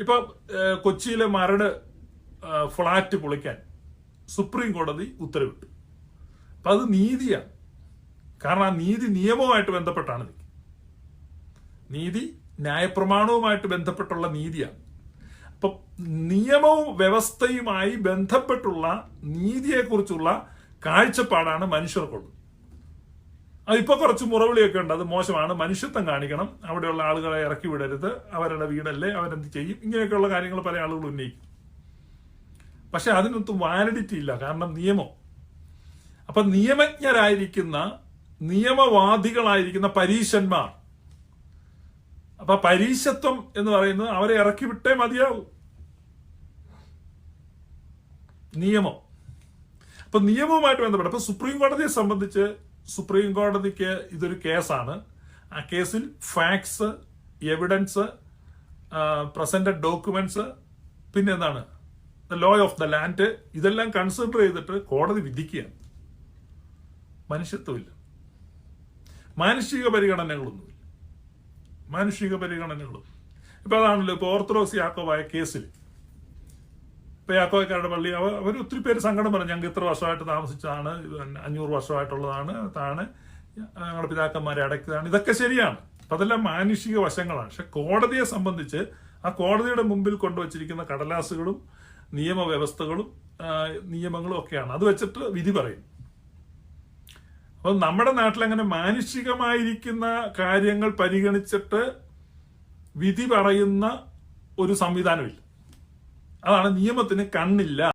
ഇപ്പൊ കൊച്ചിയിലെ മരട് ഫ്ളാറ്റ് പൊളിക്കാൻ സുപ്രീം കോടതി ഉത്തരവിട്ടു. അപ്പൊ അത് നീതിയാണ്. കാരണം ആ നീതി നിയമവുമായിട്ട് ബന്ധപ്പെട്ടാണ് നീതി ന്യായപ്രമാണവുമായിട്ട് ബന്ധപ്പെട്ടുള്ള നീതിയാണ്. അപ്പൊ നിയമവും വ്യവസ്ഥയുമായി ബന്ധപ്പെട്ടുള്ള നീതിയെക്കുറിച്ചുള്ള കാഴ്ചപ്പാടാണ് മനുഷ്യർക്കുള്ളത്. അതിപ്പോ കുറച്ച് മുറവിളിയൊക്കെ ഉണ്ട്. അത് മോശമാണ്. മനുഷ്യത്വം കാണിക്കണം. അവിടെയുള്ള ആളുകളെ ഇറക്കി വിടരുത്. അവരുടെ വീടല്ലേ അവരെന്ത് ചെയ്യും? ഇങ്ങനെയൊക്കെയുള്ള കാര്യങ്ങൾ പല ആളുകളും ഉന്നയിക്കും. പക്ഷെ അതിനൊത്തും വാലിഡിറ്റി ഇല്ല. കാരണം നിയമം. അപ്പൊ നിയമജ്ഞരായിരിക്കുന്ന നിയമവാദികളായിരിക്കുന്ന പരീശന്മാർ. അപ്പൊ പരീശത്വം എന്ന് പറയുന്നത് അവരെ ഇറക്കി വിട്ടേ മതിയാവും. നിയമം. അപ്പൊ നിയമവുമായിട്ട് ബന്ധപ്പെട്ട് അപ്പൊ സുപ്രീം കോടതിയെ സംബന്ധിച്ച് സുപ്രീം കോടതിക്ക് ഇതൊരു കേസാണ്. ആ കേസിൽ ഫാക്ട്സ് എവിഡൻസ് പ്രസന്റഡ് ഡോക്യുമെന്റ്സ് പിന്നെ എന്താണ്? ലോ ഓഫ് ദ ലാൻഡ് ഇതെല്ലാം കൺസിഡർ ചെയ്തിട്ട് കോടതി വിധിക്കുകയാണ്. മനുഷ്യത്വമില്ല. മാനുഷിക പരിഗണനകളൊന്നുമില്ല. മാനുഷിക പരിഗണനകളും ഇപ്പൊ അതാണല്ലോ ഇപ്പൊ ഓർത്തഡോക്സ് യാക്കോവായ കേസിൽ ഇപ്പൊ യാക്കോവക്കാരുടെ പള്ളി. അവർ അവർ ഒത്തിരി പേര് സങ്കടം പറഞ്ഞു. ഞങ്ങൾക്ക് ഇത്ര വർഷമായിട്ട് താമസിച്ചതാണ്. അഞ്ഞൂറ് വർഷമായിട്ടുള്ളതാണ് താണ് ഞങ്ങളുടെ പിതാക്കന്മാരെ അടയ്ക്കുന്നതാണ് ഇതൊക്കെ ശരിയാണ്. അപ്പൊ അതെല്ലാം മാനുഷിക വശങ്ങളാണ്. പക്ഷെ കോടതിയെ സംബന്ധിച്ച് ആ കോടതിയുടെ മുമ്പിൽ കൊണ്ടുവച്ചിരിക്കുന്ന കടലാസുകളും നിയമവ്യവസ്ഥകളും നിയമങ്ങളും ഒക്കെയാണ്. അത് വെച്ചിട്ട് വിധി പറയും. അപ്പൊ നമ്മുടെ നാട്ടിൽ അങ്ങനെ മാനുഷികമായിരിക്കുന്ന കാര്യങ്ങൾ പരിഗണിച്ചിട്ട് വിധി പറയുന്ന ഒരു സംവിധാനമില്ല. അതാണ് നിയമത്തിന് കണ്ണില്ല.